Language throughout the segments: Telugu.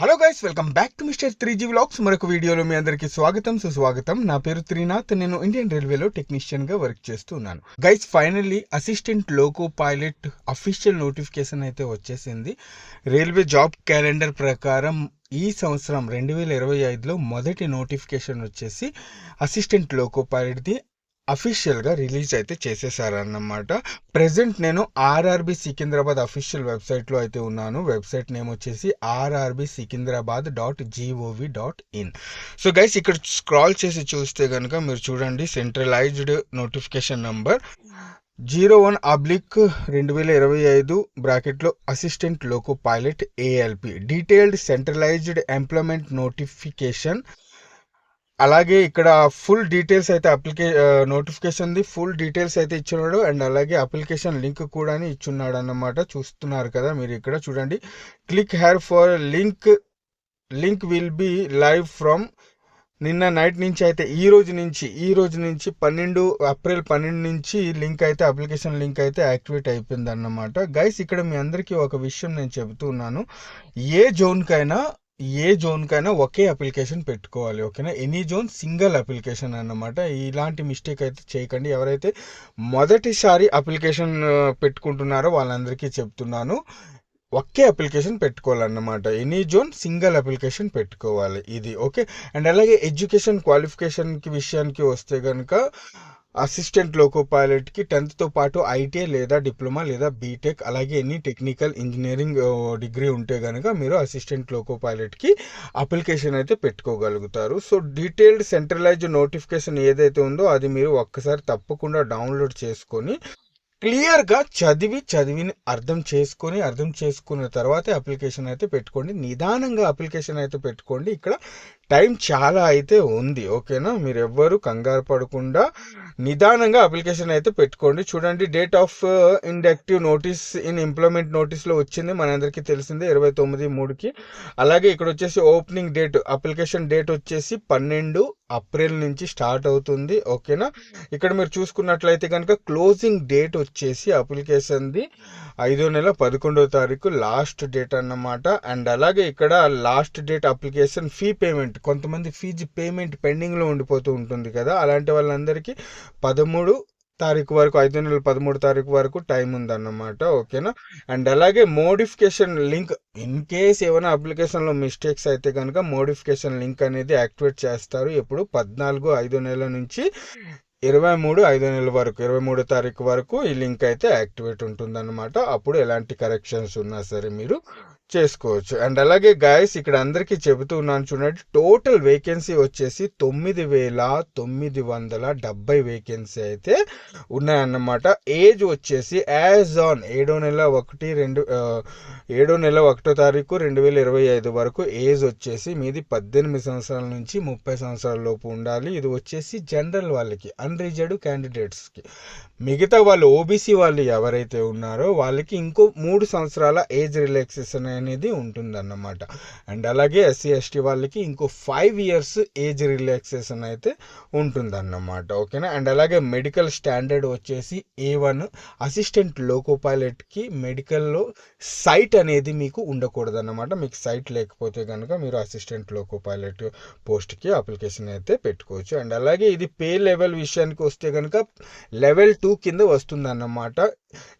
Hello guys welcome back to mister three G vlogs మరొక వీడియోలో మీ అందరికీ స్వాగతం సుస్వాగతం. నా పేరు త్రినాథ్ నేను ఇండియన్ రైల్వేలో టెక్నీషియన్గా వర్క్ చేస్తున్నాను. Guys finally assistant loco pilot official notification అయితే వచ్చేసింది. రైల్వే జాబ్ క్యాలెండర్ ప్రకారం ఈ సంవత్సరం రెండు వేల ఇరవై ఐదులో మొదటి నోటిఫికేషన్ వచ్చేసి అసిస్టెంట్ లోకో పైలట్ది అఫీషియల్గా రిలీజ్ అయితే చేసేసారన్నమాట. ప్రజెంట్ నేను ఆర్ఆర్బి సికింద్రాబాద్ అఫీషియల్ వెబ్సైట్లో అయితే ఉన్నాను. వెబ్సైట్ నేమ్ వచ్చేసి RRB Secunderabad dot G O V dot in. So guys ఇక్కడ స్క్రాల్ చేసి చూస్తే కనుక మీరు చూడండి centralized notification number zero one oblique రెండు వేల ఇరవై ఐదు బ్రాకెట్లో assistant loco pilot ALP. Detailed centralized employment notification అలాగే ఇక్కడ ఫుల్ డీటెయిల్స్ అయితే అప్లికే నోటిఫికేషన్ది ఫుల్ డీటెయిల్స్ అయితే ఇచ్చున్నాడు. అండ్ అలాగే అప్లికేషన్ లింక్ కూడా ఇచ్చున్నాడు అన్నమాట చూస్తున్నారు కదా మీరు ఇక్కడ చూడండి. Click here for link link will be live from నిన్న నైట్ నుంచి అయితే ఈ రోజు నుంచి ఈ రోజు నుంచి పన్నెండు ఏప్రిల్ పన్నెండు నుంచి లింక్ అయితే అప్లికేషన్ లింక్ అయితే యాక్టివేట్ అయిపోయింది అన్నమాట గైస్ ఇక్కడ మీ అందరికీ ఒక విషయం నేను చెబుతున్నాను. ఏ జోన్కైనా ఏ జోన్కైనా ఒకే అప్లికేషన్ పెట్టుకోవాలి ఓకేనా? ఎనీ జోన్ సింగిల్ అప్లికేషన్ అన్నమాట. ఇలాంటి మిస్టేక్ అయితే చేయకండి. ఎవరైతే మొదటిసారి అప్లికేషన్ పెట్టుకుంటున్నారో వాళ్ళందరికీ చెప్తున్నాను. ఒకే అప్లికేషన్ పెట్టుకోవాలన్నమాట. ఎనీ జోన్ సింగిల్ అప్లికేషన్ పెట్టుకోవాలి. ఇది ఓకే అండ్ అలాగే ఎడ్యుకేషన్ క్వాలిఫికేషన్కి విషయానికి వస్తే కనుక అసిస్టెంట్ లోకో పైలట్కి టెన్త్తో పాటు ఐటీఐ లేదా డిప్లొమా లేదా బీటెక్ అలాగే ఎనీ టెక్నికల్ ఇంజనీరింగ్ డిగ్రీ ఉంటే కనుక మీరు అసిస్టెంట్ లోకో పైలట్కి అప్లికేషన్ అయితే పెట్టుకోగలుగుతారు. సో డీటెయిల్డ్ సెంట్రలైజ్డ్ నోటిఫికేషన్ ఏదైతే ఉందో అది మీరు ఒక్కసారి తప్పకుండా డౌన్లోడ్ చేసుకొని క్లియర్గా చదివి చదివిని అర్థం చేసుకొని అర్థం చేసుకున్న తర్వాతే అప్లికేషన్ అయితే పెట్టుకోండి. నిదానంగా అప్లికేషన్ అయితే పెట్టుకోండి. ఇక్కడ టైం చాలా అయితే ఉంది ఓకేనా? మీరు ఎవ్వరు కంగారు పడకుండా నిదానంగా అప్లికేషన్ అయితే పెట్టుకోండి. చూడండి date of indicative notice in implement నోటీస్లో వచ్చింది మనందరికీ తెలిసిందే ఇరవై తొమ్మిది మూడుకి. అలాగే ఇక్కడ వచ్చేసి ఓపెనింగ్ డేట్ అప్లికేషన్ డేట్ వచ్చేసి పన్నెండు ఏప్రిల్ నుంచి స్టార్ట్ అవుతుంది ఓకేనా? ఇక్కడ మీరు చూసుకున్నట్లయితే కనుక క్లోజింగ్ డేట్ వచ్చేసి అప్లికేషన్ది ఐదో నెల పదకొండవ తారీఖు లాస్ట్ డేట్ అన్నమాట. అండ్ అలాగే ఇక్కడ last date application fee payment కొంతమంది ఫీజు పేమెంట్ పెండింగ్లో ఉండిపోతూ ఉంటుంది కదా అలాంటి వాళ్ళందరికీ పదమూడు తారీఖు వరకు ఐదు నెలల పదమూడు తారీఖు వరకు టైం ఉందన్నమాట ఓకేనా? అండ్ అలాగే మోడిఫికేషన్ లింక్ ఇన్ కేస్ ఏమైనా అప్లికేషన్లో మిస్టేక్స్ అయితే కనుక మోడిఫికేషన్ లింక్ అనేది యాక్టివేట్ చేస్తారు. ఎప్పుడు పద్నాలుగు ఐదో నెలల నుంచి ఇరవై మూడు ఐదో నెలల వరకు ఇరవై మూడో తారీఖు వరకు ఈ లింక్ అయితే యాక్టివేట్ ఉంటుందన్నమాట. అప్పుడు ఎలాంటి కరెక్షన్స్ ఉన్నా సరే మీరు చేసుకోవచ్చు. అండ్ అలాగే గాయస్ ఇక్కడ అందరికీ చెబుతూ ఉన్నాను చూడండి టోటల్ వేకెన్సీ వచ్చేసి తొమ్మిది వేల తొమ్మిది వందల డెబ్బై వేకెన్సీ అయితే ఉన్నాయన్నమాట. ఏజ్ వచ్చేసి యాజ్ ఆన్ ఏడో నెల ఒకటి రెండు ఏడో నెల ఒకటో తారీఖు రెండు వేల ఇరవై ఐదు వరకు ఏజ్ వచ్చేసి మీది పద్దెనిమిది సంవత్సరాల నుంచి ముప్పై సంవత్సరాల లోపు ఉండాలి. ఇది వచ్చేసి జనరల్ వాళ్ళకి అన్రిజర్డ్ క్యాండిడేట్స్కి మిగతా వాళ్ళు ఓబీసీ వాళ్ళు ఎవరైతే ఉన్నారో వాళ్ళకి ఇంకో మూడు సంవత్సరాల ఏజ్ రిలాక్సేషన్ అనేది ఉంటుందన్నమాట. అండ్ అలాగే ఎస్సీ ఎస్టీ వాళ్ళకి ఇంకో ఫైవ్ ఇయర్స్ ఏజ్ రిలాక్సేషన్ అయితే ఉంటుందన్నమాట. ఓకేనా అండ్ అలాగే మెడికల్ స్టాండర్డ్ వచ్చేసి ఏ వన్ అసిస్టెంట్ లోకో పైలట్కి మెడికల్లో సైట్ అనేది మీకు ఉండకూడదు అన్నమాట మీకు సైట్ లేకపోతే కనుక మీరు అసిస్టెంట్ లోకో పైలట్ పోస్ట్కి అప్లికేషన్ అయితే పెట్టుకోవచ్చు. అండ్ అలాగే ఇది పే లెవెల్ విషయానికి వస్తే కనుక లెవెల్ టూ కింద వస్తుందన్నమాట.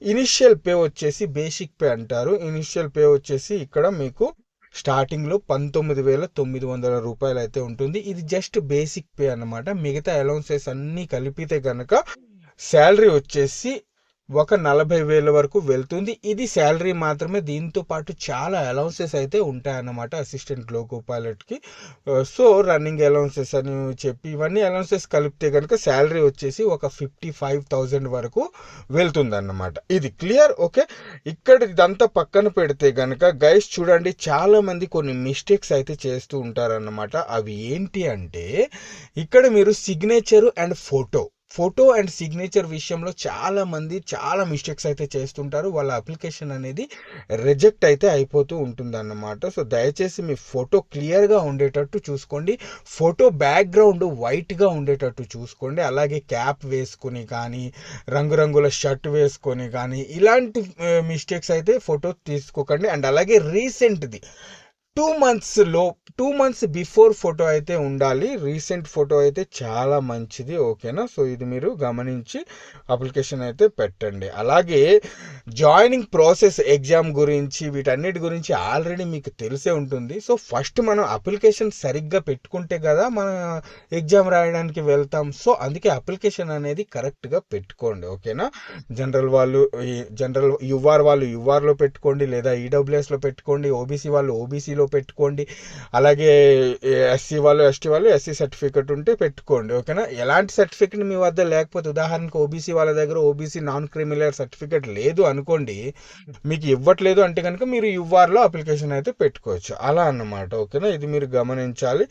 ఇనిషియల్ పే వచ్చేసి బేసిక్ పే అంటారు. ఇనిషియల్ పే వచ్చేసి ఇక్కడ మీకు స్టార్టింగ్లో పంతొమ్మిది వేల తొమ్మిది వందల రూపాయలు అయితే ఉంటుంది. ఇది జస్ట్ బేసిక్ పే అన్నమాట. మిగతా అలౌన్సెస్ అన్నీ కలిపితే కనుక శాలరీ వచ్చేసి ఒక నలభై వేల వరకు వెళ్తుంది. ఇది శాలరీ మాత్రమే. దీంతో పాటు చాలా అలౌన్సెస్ అయితే ఉంటాయన్నమాట అసిస్టెంట్ లోకో పైలట్కి సో రన్నింగ్ అలౌన్సెస్ అని చెప్పి ఇవన్నీ అలౌన్సెస్ కలిపితే కనుక శాలరీ వచ్చేసి ఒక ఫిఫ్టీ ఫైవ్ థౌజండ్ వరకు వెళ్తుంది అన్నమాట ఇది క్లియర్ ఓకే ఇక్కడ ఇదంతా పక్కన పెడితే కనుక గైస్ చూడండి చాలామంది కొన్ని మిస్టేక్స్ అయితే చేస్తూ ఉంటారన్నమాట. అవి ఏంటి అంటే ఇక్కడ మీరు signature and photo photo and signature విషయంలో చాలామంది చాలా మిస్టేక్స్ అయితే చేస్తుంటారు. వాళ్ళ అప్లికేషన్ అనేది రిజెక్ట్ అయితే అయిపోతూ ఉంటుంది అన్నమాట సో దయచేసి మీ ఫోటో క్లియర్గా ఉండేటట్టు చూసుకోండి. ఫోటో బ్యాక్గ్రౌండ్ వైట్గా ఉండేటట్టు చూసుకోండి. అలాగే క్యాప్ వేసుకుని కానీ రంగురంగుల షర్ట్ వేసుకొని కానీ ఇలాంటి మిస్టేక్స్ అయితే ఫోటో తీసుకోకండి. అండ్ అలాగే రీసెంట్ది టూ మంత్స్లో టూ మంత్స్ బిఫోర్ ఫోటో అయితే ఉండాలి. రీసెంట్ ఫోటో అయితే చాలా మంచిది ఓకేనా? సో ఇది మీరు గమనించి అప్లికేషన్ అయితే పెట్టండి. అలాగే జాయినింగ్ ప్రాసెస్ ఎగ్జామ్ గురించి వీటన్నిటి గురించి ఆల్రెడీ మీకు తెలిసే ఉంటుంది. సో ఫస్ట్ మనం అప్లికేషన్ సరిగ్గా పెట్టుకుంటే కదా మన ఎగ్జామ్ రాయడానికి వెళ్తాం. సో అందుకే అప్లికేషన్ అనేది కరెక్ట్గా పెట్టుకోండి ఓకేనా? జనరల్ వాళ్ళు జనరల్ యుఆర్ వాళ్ళు యుఆర్లో పెట్టుకోండి లేదా ఈడబ్ల్యూఎస్లో పెట్టుకోండి ఓబీసీ వాళ్ళు ఓబీసీలో పెట్టుకోండి. అలాగే ఎస్సీ వాళ్ళు ఎస్టీ వాళ్ళు ఎస్సీ సర్టిఫికెట్ ఉంటే పెట్టుకోండి ఓకేనా? ఎలాంటి సర్టిఫికెట్ మీ వద్ద లేకపోతే ఉదాహరణకు ఓబీసీ వాళ్ళ దగ్గర ఓబీసీ నాన్ క్రిమినల్ సర్టిఫికెట్ లేదు అనుకోండి మీకు ఇవ్వట్లేదు అంటే కనుక మీరు యుఆర్లో అప్లికేషన్ అయితే పెట్టుకోవచ్చు. అలా అన్నమాట ఓకేనా? ఇది మీరు గమనించాలి.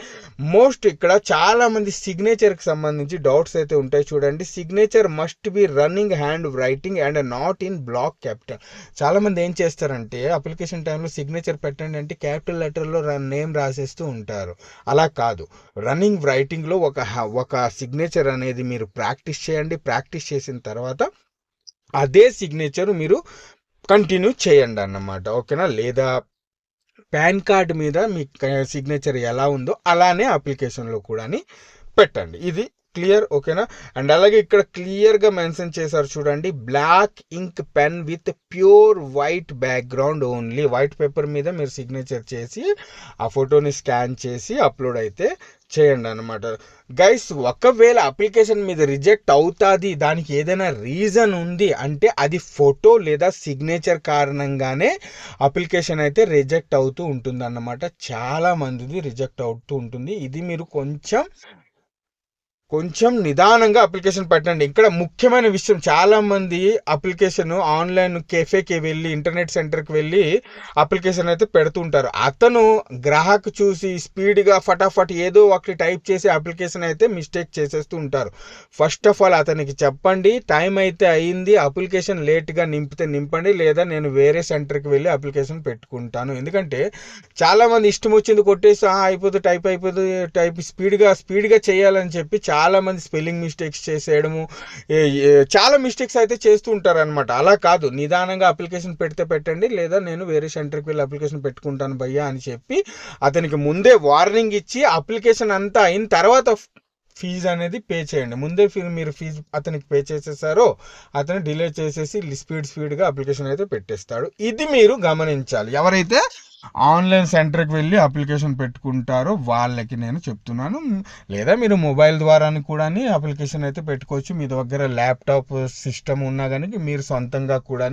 మోస్ట్ ఇక్కడ చాలామంది సిగ్నేచర్కి సంబంధించి డౌట్స్ అయితే ఉంటాయి చూడండి. Signature must be running handwriting and not in block capital. చాలామంది ఏం చేస్తారంటే అప్లికేషన్ టైంలో సిగ్నేచర్ పెట్టండి అంటే క్యాపిటల్ లెటర్లో నేమ్ రాసేస్తూ ఉంటారు. అలా కాదు. రన్నింగ్ రైటింగ్లో ఒక హ- ఒక సిగ్నేచర్ అనేది మీరు ప్రాక్టీస్ చేయండి. ప్రాక్టీస్ చేసిన తర్వాత అదే సిగ్నేచర్ మీరు కంటిన్యూ చేయండి అన్నమాట. ఓకేనా? లేదా పాన్ కార్డ్ మీద మీ సిగ్నేచర్ ఎలా ఉందో అలానే అప్లికేషన్లో కూడా పెట్టండి. ఇది క్లియర్ ఓకేనా? అండ్ అలాగే ఇక్కడ క్లియర్గా మెన్షన్ చేశారు చూడండి black ink pen with pure white background only. White paper మీద మీరు సిగ్నేచర్ చేసి ఆ ఫోటోని స్కాన్ చేసి అప్లోడ్ అయితే చేయండి అనమాట గైస్ ఒకవేళ అప్లికేషన్ మీద రిజెక్ట్ అవుతుంది దానికి ఏదైనా రీజన్ ఉంది అంటే అది ఫోటో లేదా సిగ్నేచర్ కారణంగానే అప్లికేషన్ అయితే రిజెక్ట్ అవుతూ ఉంటుంది అన్నమాట చాలా మందిది రిజెక్ట్ అవుతూ ఉంటుంది. ఇది మీరు కొంచెం కొంచెం నిదానంగా అప్లికేషన్ పెట్టండి. ఇక్కడ ముఖ్యమైన విషయం చాలామంది అప్లికేషన్ ఆన్లైన్ కెఫేకి వెళ్ళి ఇంటర్నెట్ సెంటర్కి వెళ్ళి అప్లికేషన్ అయితే పెడుతుంటారు అతను గ్రాహక్ చూసి స్పీడ్గా ఫటాఫట్ ఏదో ఒకటి టైప్ చేసి అప్లికేషన్ అయితే మిస్టేక్ చేసేస్తూ ఉంటారు. ఫస్ట్ ఆఫ్ ఆల్ అతనికి చెప్పండి టైం అయితే అయింది అప్లికేషన్ లేట్గా నింపితే నింపండి లేదా నేను వేరే సెంటర్కి వెళ్ళి అప్లికేషన్ పెట్టుకుంటాను. ఎందుకంటే చాలామంది ఇష్టం వచ్చింది కొట్టేసి అయిపోతుంది టైప్ అయిపోతుంది టైప్ స్పీడ్గా స్పీడ్గా చేయాలని చెప్పి చాలా చాలామంది స్పెల్లింగ్ మిస్టేక్స్ చేసేయడము చాలా మిస్టేక్స్ అయితే చేస్తూ ఉంటారు అనమాట అలా కాదు. నిదానంగా అప్లికేషన్ పెడితే పెట్టండి లేదా నేను వేరే సెంటర్కి వెళ్ళి అప్లికేషన్ పెట్టుకుంటాను భయ్యా అని చెప్పి అతనికి ముందే వార్నింగ్ ఇచ్చి అప్లికేషన్ అంతా అయిన తర్వాత ఫీజు అనేది పే చేయండి. ముందే ఫీ మీరు ఫీజు అతనికి పే చేసేసారో అతను డిలే చేసేసి స్పీడ్ స్పీడ్గా అప్లికేషన్ అయితే పెట్టేస్తాడు. ఇది మీరు గమనించాలి. ఎవరైతే ఆన్లైన్ సెంటర్కి వెళ్ళి అప్లికేషన్ పెట్టుకుంటారో వాళ్ళకి నేను చెప్తున్నాను. లేదా మీరు మొబైల్ ద్వారా కూడా అప్లికేషన్ అయితే పెట్టుకోవచ్చు. మీ దగ్గర ల్యాప్టాప్ సిస్టమ్ ఉన్నా కానీ మీరు సొంతంగా కూడా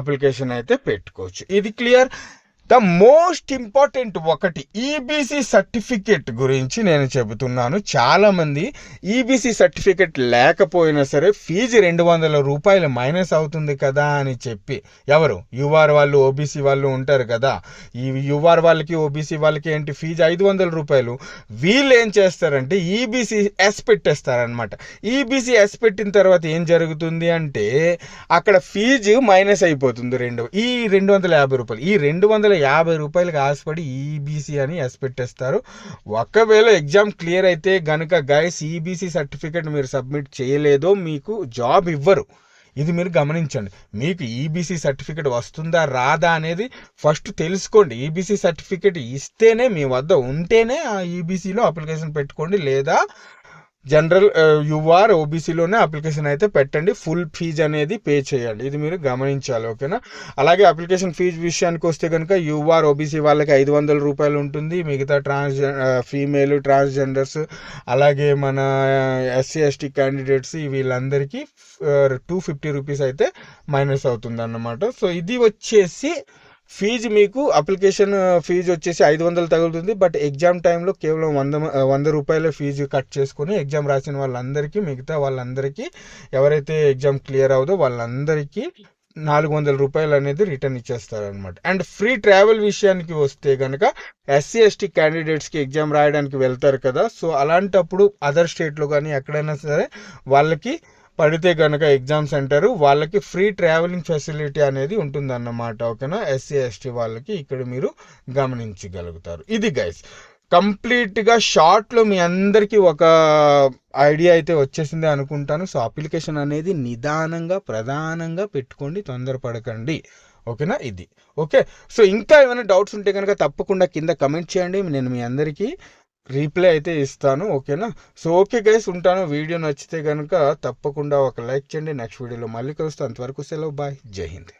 అప్లికేషన్ అయితే పెట్టుకోవచ్చు. ఇది క్లియర్ ద మోస్ట్ ఇంపార్టెంట్ ఒకటి ఈబీసీ సర్టిఫికేట్ గురించి నేను చెబుతున్నాను. చాలామంది ఈబీసీ సర్టిఫికేట్ లేకపోయినా సరే ఫీజు రెండు వందల రూపాయలు మైనస్ అవుతుంది కదా అని చెప్పి ఎవరు? యుఆర్ వాళ్ళు ఓబీసీ వాళ్ళు ఉంటారు కదా. ఈ యువర్ వాళ్ళకి ఓబీసీ వాళ్ళకి ఏంటి ఫీజు? ఐదు వందల రూపాయలు. వీళ్ళు ఏం చేస్తారంటే ఈబీసీ ఎస్ పెట్టేస్తారనమాట ఈబీసీ ఎస్ పెట్టిన తర్వాత ఏం జరుగుతుంది అంటే అక్కడ ఫీజు మైనస్ అయిపోతుంది రెండు ఈ రెండు వందల యాభై రూపాయలు. ఈ రెండు వందల యాభై రూపాయలకి ఆశపడి ఈబీసీ అని ఎస్ పెట్టేస్తారు. ఒకవేళ ఎగ్జామ్ క్లియర్ అయితే గనుక గైస్ ఈబీసీ సర్టిఫికేట్ మీరు సబ్మిట్ చేయలేదో మీకు జాబ్ ఇవ్వరు. ఇది మీరు గమనించండి. మీకు ఈబీసీ సర్టిఫికేట్ వస్తుందా రాదా అనేది ఫస్ట్ తెలుసుకోండి. ఈబీసీ సర్టిఫికేట్ ఇస్తేనే మీ వద్ద ఉంటేనే ఆ ఈబీసీలో అప్లికేషన్ పెట్టుకోండి లేదా జనరల్ యుఆర్ ఓబీసీలోనే అప్లికేషన్ అయితే పెట్టండి. ఫుల్ ఫీజ్ అనేది పే చేయండి. ఇది మీరు గమనించాలి ఓకేనా? అలాగే అప్లికేషన్ ఫీజు విషయానికి వస్తే కనుక యూఆర్ ఓబీసీ వాళ్ళకి ఐదు వందల రూపాయలు ఉంటుంది. మిగతా ట్రాన్స్ ఫీమేల్ ట్రాన్స్జెండర్స్ అలాగే మన ఎస్సీ ఎస్టీ క్యాండిడేట్స్ వీళ్ళందరికీ టూ ఫిఫ్టీ రూపీస్ అయితే మైనస్ అవుతుంది అన్నమాట సో ఇది వచ్చేసి ఫీజు మీకు అప్లికేషన్ ఫీజు వచ్చేసి ఐదు వందలు తగులుతుంది. బట్ ఎగ్జామ్ టైంలో కేవలం వంద వంద రూపాయల ఫీజు కట్ చేసుకొని ఎగ్జామ్ రాసిన వాళ్ళందరికీ మిగతా వాళ్ళందరికీ ఎవరైతే ఎగ్జామ్ క్లియర్ అవుదో వాళ్ళందరికీ నాలుగు వందల రూపాయలు అనేది రిటర్న్ ఇచ్చేస్తారనమాట అండ్ ఫ్రీ ట్రావెల్ విషయానికి వస్తే కనుక ఎస్సీ ఎస్టీ క్యాండిడేట్స్కి ఎగ్జామ్ రాయడానికి వెళ్తారు కదా. సో అలాంటప్పుడు అదర్ స్టేట్లో కానీ ఎక్కడైనా సరే వాళ్ళకి పడితే కనుక ఎగ్జామ్ సెంటర్ వాళ్ళకి ఫ్రీ ట్రావెలింగ్ ఫెసిలిటీ అనేది ఉంటుందన్నమాట ఓకేనా? ఎస్సీ ఎస్టీ వాళ్ళకి ఇక్కడ మీరు గమనించగలుగుతారు. ఇది గైస్ కంప్లీట్గా షార్ట్లో మీ అందరికీ ఒక ఐడియా అయితే వచ్చేసింది అనుకుంటాను. సో అప్లికేషన్ అనేది నిదానంగా ప్రధానంగా పెట్టుకోండి తొందరపడకండి. ఓకేనా? ఇది. ఓకే? సో ఇంకా ఏమైనా డౌట్స్ ఉంటే కనుక తప్పకుండా కింద కమెంట్ చేయండి. నేను మీ అందరికీ రీప్లే అయితే ఇస్తాను ఓకేనా? సో ఓకే గైస్ ఉంటాను. వీడియో నచ్చితే కనుక తప్పకుండా ఒక లైక్ చేయండి. నెక్స్ట్ వీడియోలో మళ్ళీ కలుస్తాను. అంతవరకు సెలవు. బాయ్. జై హింద్.